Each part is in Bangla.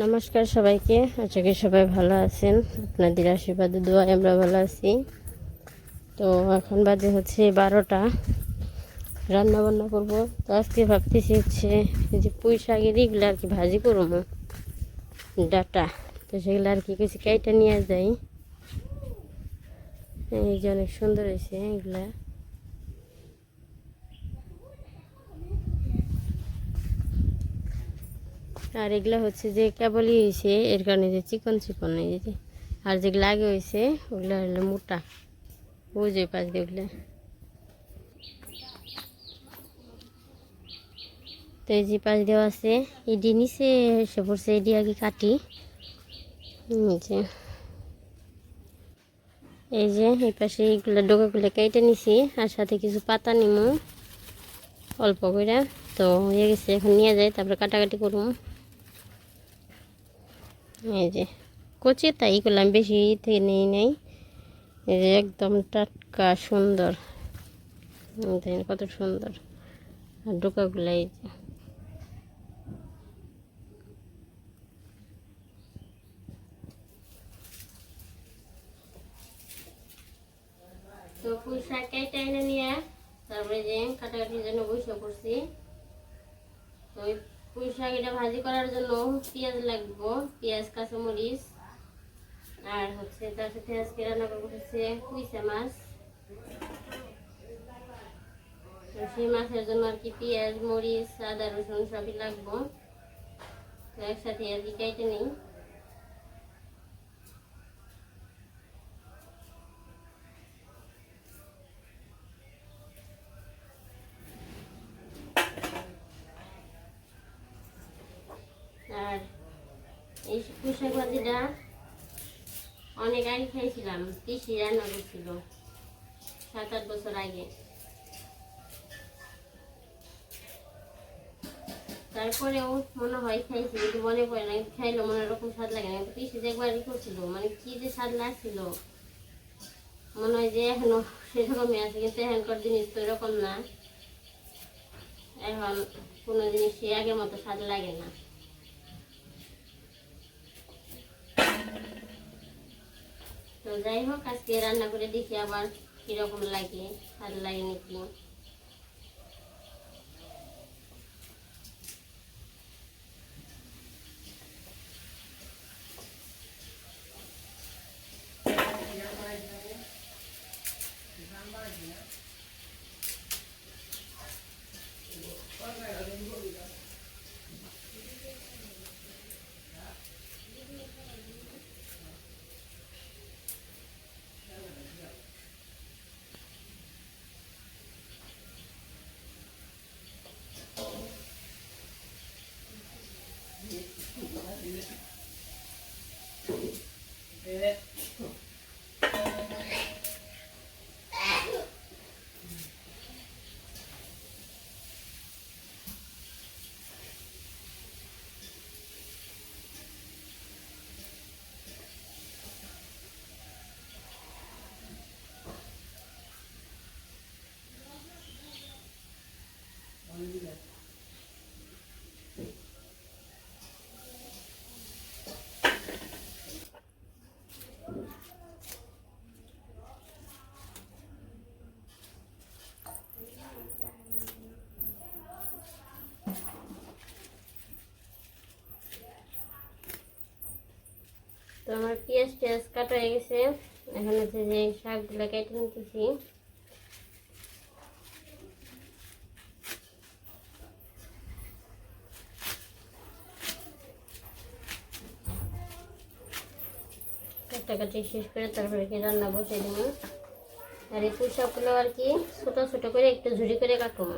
নমস্কার সবাইকে, আশা করি সবাই ভালো আছেন। আপনাদের আশীর্বাদে, দোয়ায় আমরা ভালো আছি। তো এখন বাজে হচ্ছে বারোটা। রান্না বান্না করব। তো আজকে ভাবতেছি হচ্ছে যে পুঁই শাকের এগুলো আর কি ভাজি করব, ডাটা। তো সেগুলো আর কি কিছু কাইটা নিয়ে যাই। এই যে অনেক সুন্দর হয়েছে এগুলা। আর এগুলা হচ্ছে যে কেবলই হয়েছে এর কারণে যে চিকন চিকন যে, আর যেগুলো আগে হয়েছে ওগুলো হলো মোটা। বুঝে পাশ দিয়ে ওগুলো। তো এই যে পাশ দেওয়া আছে এডি নিচে এসে পড়ছে এডি আগে কাটি। যে এই যে, এই পাশে এইগুলো ডোকাগুলো কেটে নিছি, আর সাথে কিছু পাতা নিমু, অল্প করে তো হয়ে গেছে, এখন নিয়ে যাই, তারপরে কাটাকাটি করুম এই যে, কচি তাই করলাম বেশি থেকে নেই নেই। এই যে একদম টাটকা, সুন্দর। দেখেন কত সুন্দর। আর ডোকাগুলো এই যে। তো ফুল শাক কেটে এনে নিয়ে, তারপরে যে কাটাকাটির জন্য বসে পড়ছি। তো পুঁই শাক এটা ভাজি করার জন্য পেঁয়াজ লাগবো, পেঁয়াজ, কাঁচামরিচ, আর হচ্ছে তার সাথে আজকে রান্না করব হচ্ছে কুইসা মাছ। সেই মাছের জন্য আর কি পেঁয়াজ, মরিচ, আদা, রসুন সবই লাগবো। একসাথে আর কি কেটে নিই। আর এই পুঁশাক ভাজিটা অনেক আগে খাইছিলাম পিসি রান্না করছিল সাত আট বছর আগে। তারপরেও মনে হয় খাইছি, কিন্তু মনে পড়ে না খাইলো মনে ওরকম স্বাদ লাগে না পিসি যে একবার ই করছিল মানে কি যে স্বাদ লাগছিল, মনে হয় যে এখনও সেরকমই আছে, কিন্তু এখনকার জিনিস তো এরকম না। এখন কোনো জিনিস সে আগের মতো স্বাদ লাগে না। তো যাই হোক আজকে রান্না করে দেখি আবার কীরকম লাগে ভালো লাগে নাকি? আমার পেঁয়াজ টেয়াজ কাটা হয়ে গেছে। এখন হচ্ছে যে শাকগুলো কেটে নিতেছি। কাটাকাটি শেষ করে তারপরে কি রান্না বসে দিব? আর এই পুষাগুলো আর কি ছোট ছোট করে একটু ঝুড়ি করে কাটবো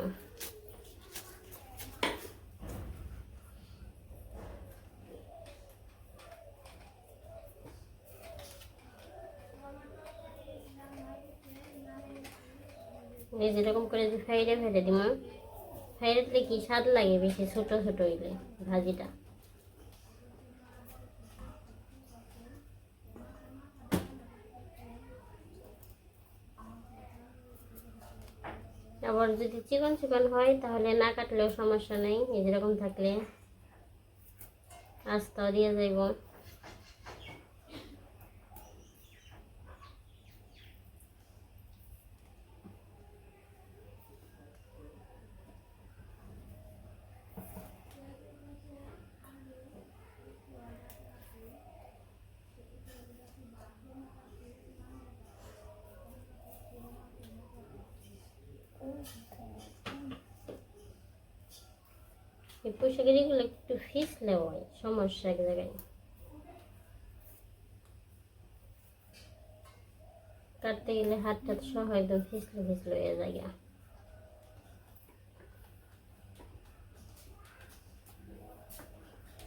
এই ফ্রাইডে ফেলে দিব। ফ্রাইডে দিলে কি স্বাদ লাগে বেশি? ছোট ছোট হইলে ভাজিটা। আবার যদি চিকন চিকন হয়, তাহলে না কাটলেও সমস্যা নেই। এই যেরকম থাকলে আস্তাও দিয়ে যাইব। এই পোশাকের এগুলো একটু ফিসলে হয়, সমস্যা এক জায়গায় কাটতে গেলে হাতটা সহ একদম ফিসলে ফিসলে হয়ে যায় গা।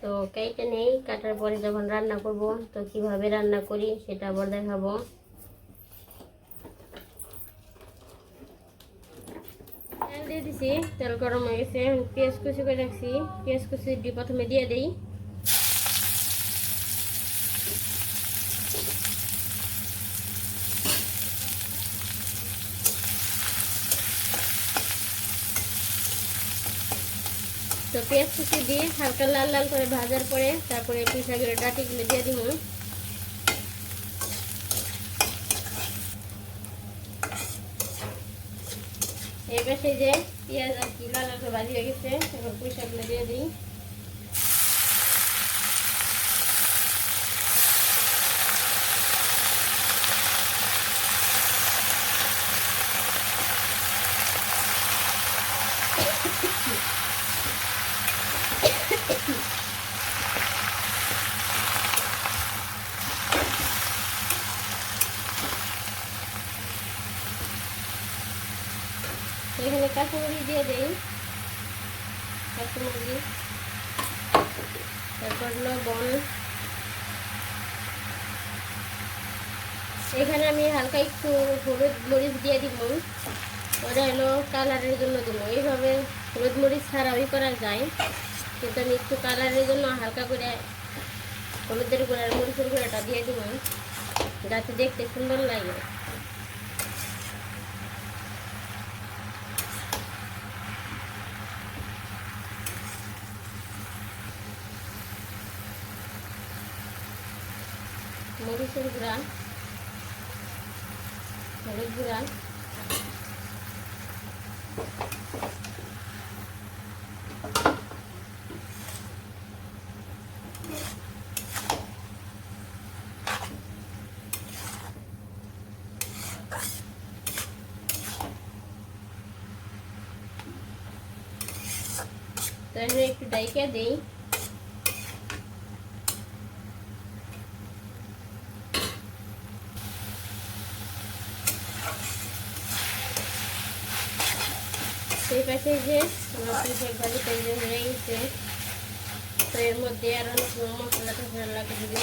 তো কেটে নেই, কাটার পরে যখন রান্না করব, তো কীভাবে রান্না করি সেটা আবার দেখাবো দিছি, তেল গরম হয়ে গেছে পেঁয়াজ কুচি করে রাখছি পেঁয়াজ কুচি দিয়ে প্রথমে দিয়ে দিই। তো পেঁয়াজ কুচি দিয়ে হালকা লাল লাল করে ভাজার পরে তারপরে পিসাগুলো ডাটিগুলো দিয়ে দিব। এই পাশে যে পেঁয়াজ আর কি লাল লাল করে ভাজি হয়ে গেছে এখন পুঁইশাকগুলো দিয়ে দিই। এখানে কাঁচামরিচ দিয়ে দিই। কাঁচামরিচ। তারপর লবণ। এখানে আমি হালকা একটু হলুদ মরিচ দিয়ে দিব। ওটা হলো কালারের জন্য দিব। এইভাবে হলুদ মরিচ ছাড়াই করা যায়। কিন্তু আমি একটু কালারের জন্য হালকা করে হলুদের গুঁড়া আর মরিচের গুঁড়াটা দিয়ে দিব। যাতে দেখতে সুন্দর লাগে। মরিচের গুঁড়া হলুদ গুঁড়া তো এখানে একটু ডাইকা দিই। সেই পাশে যে, আমার ভাজি তৈরি হয়ে গেছে। তো এর মধ্যে আরও নতুন মশলা টসলা লাগে, যদি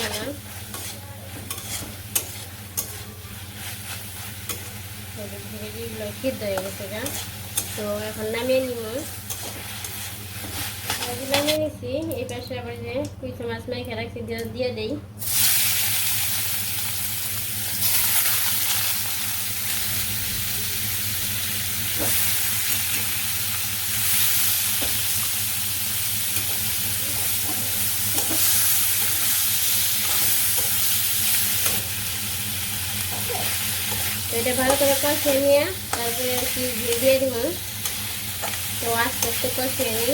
এগুলো সিদ্ধ হয়ে গেছে গা। তো এখন নামিয়ে নিব। নামিয়ে নিছি। এই পাশে আবার যে কুইচা মাছ মাইখে রাখছি, দিয়ে দিয়ে দিই। এটা ভালো করে কষিয়ে নিয়ে তারপরে আর কি দিয়ে দিব। তো আস্তে আস্তে কষিয়ে নিই।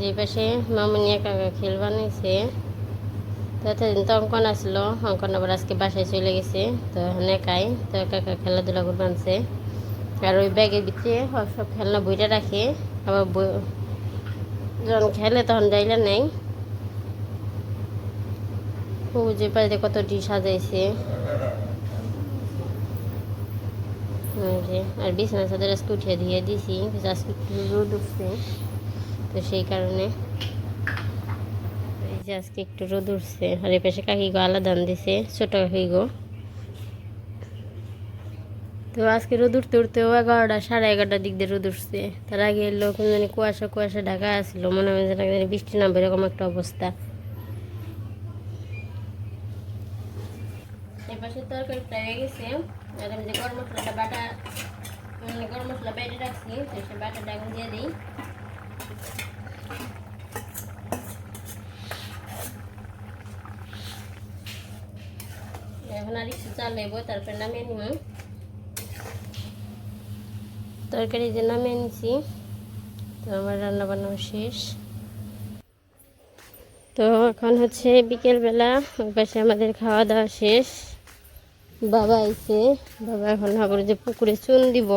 যে পাশে মামুনিয়া কাকা খেল বানাইছে। তো এতদিন তো অঙ্কন আসলো, অঙ্কন আবার আজকে বাসায় চলে গেছে, তো এখন তো কাকা খেলাধুলা করে বানছে আর ওই ব্যাগের ভিতরে সব খেলনা বইটা রাখে, আবার বই যখন খেলে তখন যাইলে নেই। ও যে বাড়িতে কত ডি সাজাইছে। আর বিছানা চাদর আজকে উঠিয়ে দিয়ে দিছি আজকে রোদ উঠছে। তো সেই কারণে এই যে আজকে একটু রোদ উঠছে। আর এই পাশে কাকি গো আলাদা দিছে, ছোট কাকি গো তো আজকে রোদ উঠতে উঠতেও এগারোটা, সাড়ে এগারোটার দিক দিয়ে রোদ উঠছে। তার আগে এলো কোন জানি কুয়াশা কুয়াশা ঢাকা আসলো, মনে হয় যেন বৃষ্টি নামবে, এরকম একটা অবস্থা। তরকারি হয়ে গেছে। আর আমি যে গরম মশলাটা বাটা মানে গরম মশলা বেটে রাখছি সেই বাটাটা এখন দিয়ে দিই। এখন আর একটু চাল নেব, তারপরে নামিয়ে নিব। তরকারি যে নামিয়ে নিছি, তো আমার রান্না বান্না শেষ। তো এখন হচ্ছে বিকেলবেলা, ওই পাশে আমাদের খাওয়া দাওয়া শেষ। বাবা আইছে। বাবা এখন আবার যে পুকুরে চুন দিব।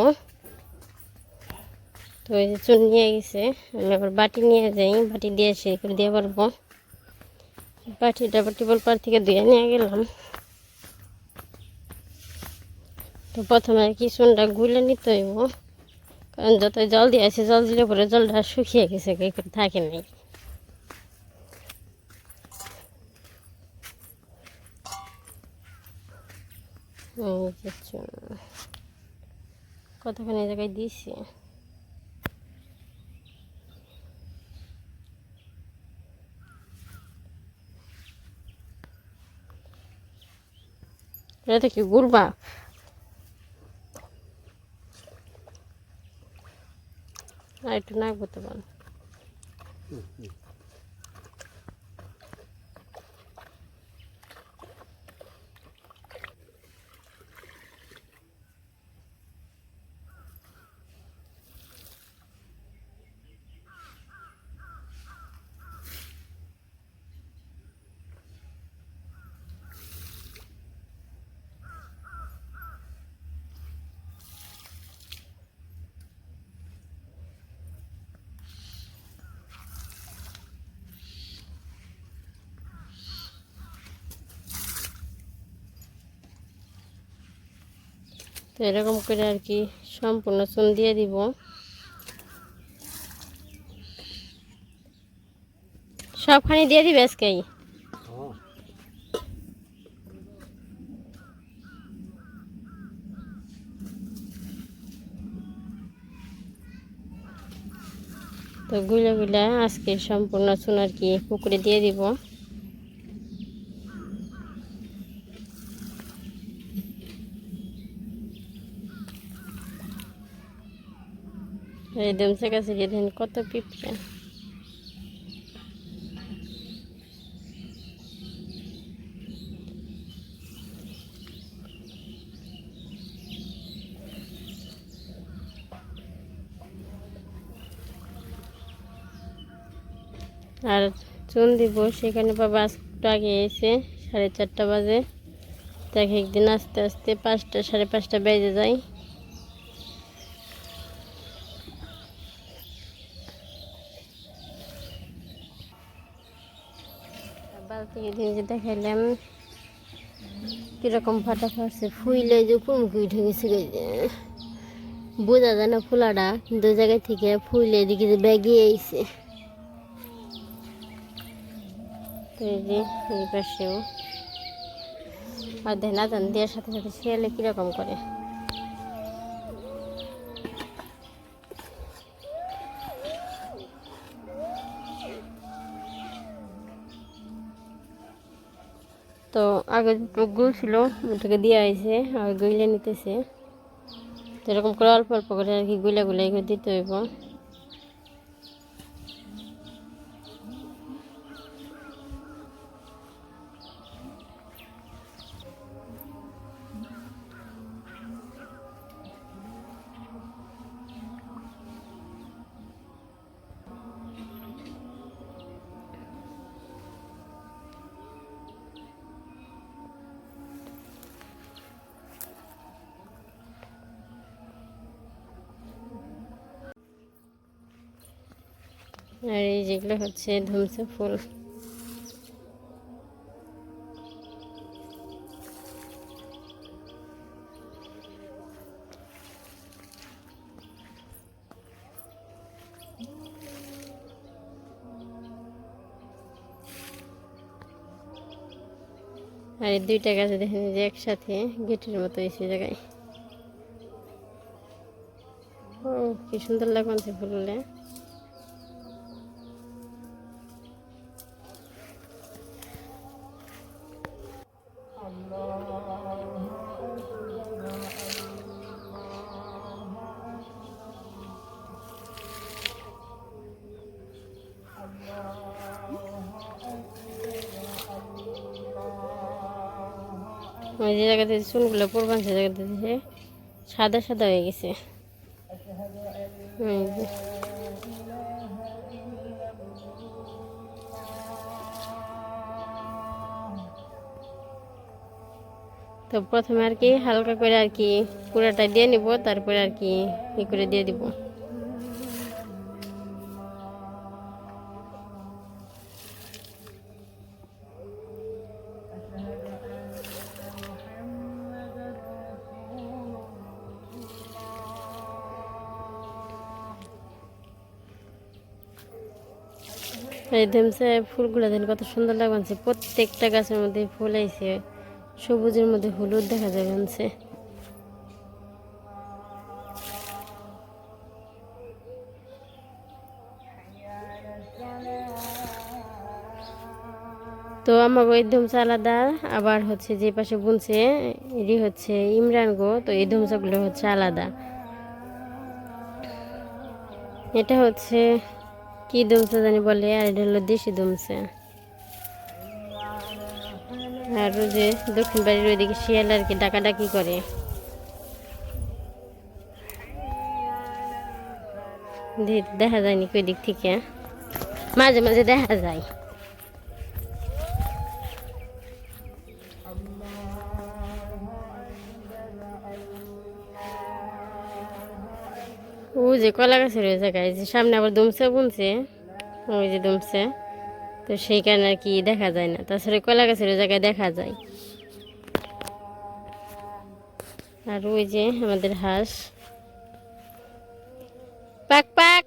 তো এই যে চুন নিয়ে গেছে। আমি আবার বাটি নিয়ে যাই। বাটি দিয়ে এসে করে দিয়ে পারব বাটিটা আবার টিবল পার থেকে ধুয়ে নিয়ে গেলাম। তো প্রথমে আর কি চুনটা গুলে নিতে হইব। কারণ যত জল দিয়ে আছে, জল দিলে পরে জলটা শুকিয়ে গেছে করে থাকে নাই। এই যে চুন। কতখানি জায়গায় দিয়েছি? এটা কি গুলবা আর একটু নাক বলতে পারেন এরকম করে আর কি সম্পূর্ণ চুন দিয়ে দিব। সবখানি দিয়ে দিবে আজকেই? তো গুলা গুলা আজকে সম্পূর্ণ চুন আর কি পুকুরে দিয়ে দিব। এই দেমসে কাছে গিয়ে দেখেন কত পিঁপড়ে? আর চুন দিব, সেখানে বাবা একটু আগে এসে সাড়ে চারটা বাজে। দেখে, একদিন আস্তে আস্তে পাঁচটা, সাড়ে পাঁচটা বেজে যায়। দিন যে দেখাইলাম, কীরকম ফাটা ফাটছে ফুইলে যে কুমকি উঠে গেছে। বোঝা যায় না ফুলাটা দু ওই জায়গা থেকে ফুইলে এদিকে যে ব্যাগিয়ে আইছে। এই পাশেও। আর দেখ না জান দেওয়ার সাথে সাথে শিয়ালে কীরকম করে? তো আগে টুকগুলো ছিল, ওটাকে দিয়ে আইছে আর গুইলে নিতেছে। তো এরকম করে অল্প অল্প করে আর কি গুলা গুলাই করে দিতে হইব। আর এই যেগুলো হচ্ছে ধুমসে ফুল। আর এই দুইটা গাছ দেখেন যে একসাথে গেটের মতো এসে জায়গায়। ও, কি সুন্দর লাগছে ফুলগুলো জায়গাতে চুনগুলো পরবান সে জায়গাতে দিছে। সাদা সাদা হয়ে গেছে। তো প্রথমে আর কি হালকা করে আর কি পুরাটা দিয়ে নিব, তারপরে আর কি ই করে দিয়ে দিব। এই ধেমসে ফুলগুলো দেন কত সুন্দর লাগছে। প্রত্যেকটা গাছের মধ্যে ফুল আইছে। সবুজের মধ্যে হলুদ দেখা যায় তো আমার ওই ধুমসা আলাদা, আবার হচ্ছে যে পাশে বুনছে এটি হচ্ছে ইমরান গো, তো এই ধুমসাগুলো হচ্ছে আলাদা। এটা হচ্ছে কি দুমছে জানি বলে, আর এটা হলো দেশি দুমছে। আর যে দক্ষিণ বাড়ির ওইদিকে শিয়াল আর কি ডাকাডাকি করে। দেখা যায়নি কই দিক থেকে। মাঝে মাঝে দেখা যায়। ও যে কলা ওই জায়গায় যে সামনে আবার দুমসে বুনছে ওই যে দুমসে তো সেই কারণে আর কি দেখা যায় না। তাছাড়া কলা গাছের ওই জায়গায় দেখা যায়। আর ওই যে আমাদের হাঁস। পাক পাক!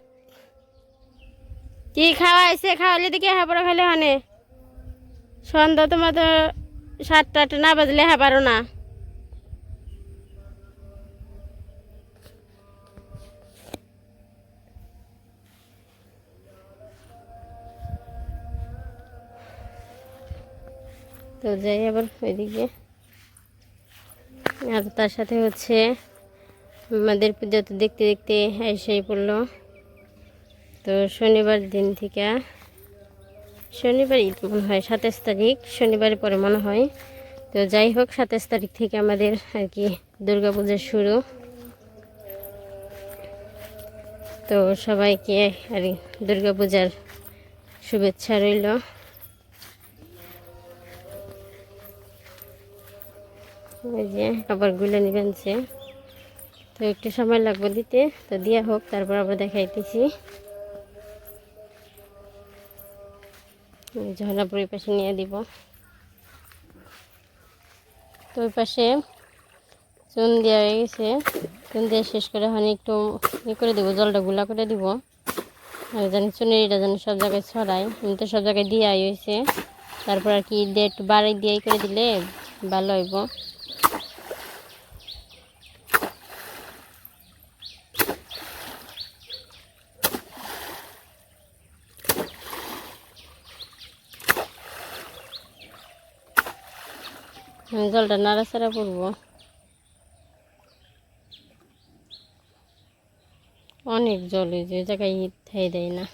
কি খাওয়াইছে? খাওয়ালে দিকে হাবড়া খাইলে হানে। সন্ধ্যা তোমার তো সাতটা আটটা, না বাজলে হ্যাঁ পারো না। তো যাই আবার ওইদিকে। আর তার সাথে হচ্ছে আমাদের পুজো তো দেখতে দেখতে এসেই পড়ল। তো শনিবার দিন থেকে, শনিবার ঈদ মনে হয়, সাতাশ তারিখ শনিবারের পরে মনে হয়। তো যাই হোক, সাতাশ তারিখ থেকে আমাদের আর কি দুর্গাপূজা শুরু। তো সবাইকে আর দুর্গা পূজার শুভেচ্ছা রইল। ওই যে আবার গুলে নিবেনছে তো একটু সময় লাগবে দিতে। তো দিয়া হোক, তারপর আবার দেখাইতেছি। ঝর্ণাপুর ওই পাশে নিয়ে দিব। তো ওই পাশে চুন দেওয়া হয়ে গেছে। চুন দিয়ে শেষ করে ওখানে একটু ই করে দিব, জলটা গুলা করে দিব। আর জানি চুনের এটা যেন সব জায়গায় ছড়াই আমি তো সব জায়গায় দিয়ে হয়েছে। তারপর আর কি, দিয়ে একটু বাড়ি দিয়ে করে দিলে ভালো হইব আমি জলটা নাড়াচাড়া করব। অনেক জল এই যে জায়গায় থাই দেয় না।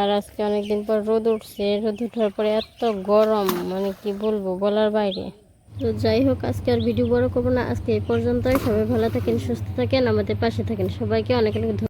আর আজকে অনেকদিন পর রোদ উঠছে। রোদ উঠার পরে এত গরম মানে কি বলব বলার বাইরে। তো যাই হোক, আজকে আর ভিডিও বড় করব না। আজকে এই পর্যন্তই। সবাই ভালো থাকেন, সুস্থ থাকেন, আমাদের পাশে থাকেন। সবাইকে অনেক অনেক